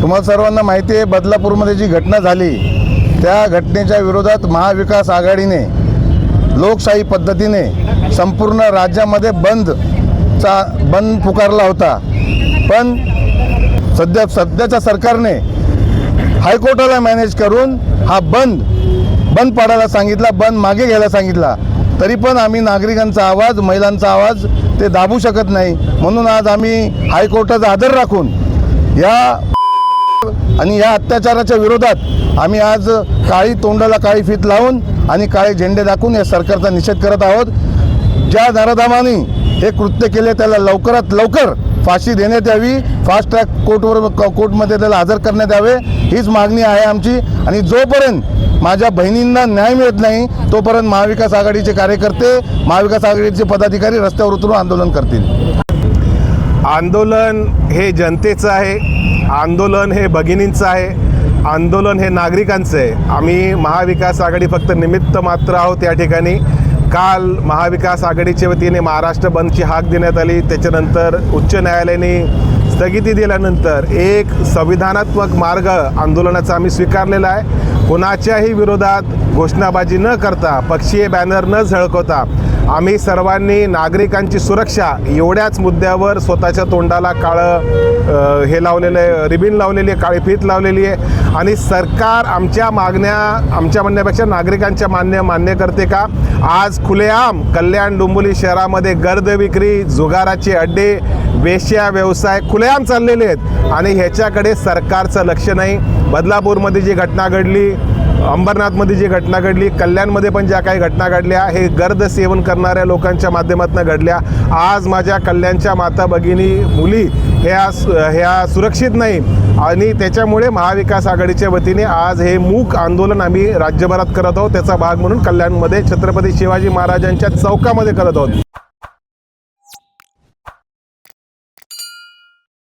तुम्हाला सर्वांना माहिती आहे बदलापूरमध्ये जी घटना झाली त्या घटनेच्या विरोधात महाविकास आघाडीने लोकशाही पद्धतीने संपूर्ण राज्यामध्ये बंदचा बंद पुकारला होता. पण सध्या सध्याच्या सरकारने हायकोर्टाला मॅनेज करून हा बंद बंद पाडायला सांगितला बंद मागे घ्यायला सांगितला. तरी पण आम्ही नागरिकांचा आवाज महिलांचा आवाज ते दाबू शकत नाही. म्हणून आज आम्ही हायकोर्टाचा आदर राखून या आणि या अत्याचाराच्या विरोधात आम्ही आज काळी तोंडाला काळी फीत लावून आणि काळे झेंडे दाखवून या सरकारचा निषेध करत आहोत. ज्या नराधामाने हे कृत्य केले त्याला लवकरात लवकर फाशी देण्यात यावी. फास्ट ट्रॅक कोर्टवर कोर्टमध्ये त्याला हजर करण्यात यावे. हीच मागणी आहे आमची. आणि जोपर्यंत माझ्या बहिणींना न्याय मिळत नाही तोपर्यंत महाविकास आघाडीचे कार्यकर्ते महाविकास आघाडीचे पदाधिकारी रस्त्यावर उतरून आंदोलन करतील. आंदोलन हे जनतेचं आहे. आंदोलन हे भगिनींचं आहे आंदोलन हे नागरिकांचं आहे. आम्ही महाविकास आघाडी फक्त निमित्त मात्र आहोत या ठिकाणी. काल महाविकास आघाडीच्या वतीने महाराष्ट्र बंदची हाक देण्यात आली. त्याच्यानंतर उच्च न्यायालयाने स्थगिती दिल्यानंतर एक संविधानात्मक मार्ग आंदोलनाचा आम्ही स्वीकारलेला आहे. कोणाच्याही विरोधात घोषणाबाजी न करता पक्षीय बॅनर न झळकवता आम्ही सर्वांनी नागरिकांची सुरक्षा एवढ्याच मुद्द्यावर स्वतःच्या तोंडाला काळं हे लावलेलं आहे रिबिन लावलेली आहे काळी फीत लावलेली आहे. आणि सरकार आमच्या मागण्या आमच्या म्हणण्यापेक्षा नागरिकांच्या मान्य मान्य करते का? आज खुलेआम कल्याण डोंबिवली शहरामध्ये गर्द विक्री जुगाराचे अड्डे वेश्या व्यवसाय खुलेआम चाललेले आहेत. आणि ह्याच्याकडे सरकारचं लक्ष नाही. बदलापूरमध्ये जी घटना घडली अंबरनाथमध्ये जी घटना घडली कल्याणमध्ये पण ज्या काही घटना घडल्या हे गर्द सेवन करणाऱ्या लोकांच्या माध्यमातून घडल्या. आज माझ्या कल्याणच्या माता भगिनी मुली ह्या ह्या सुरक्षित नाही. आणि त्याच्यामुळे महाविकास आघाडीच्या वतीने आज हे मूक आंदोलन आम्ही राज्यभरात करत आहोत. त्याचा भाग म्हणून कल्याणमध्ये छत्रपती शिवाजी महाराजांच्या चौकामध्ये करत आहोत.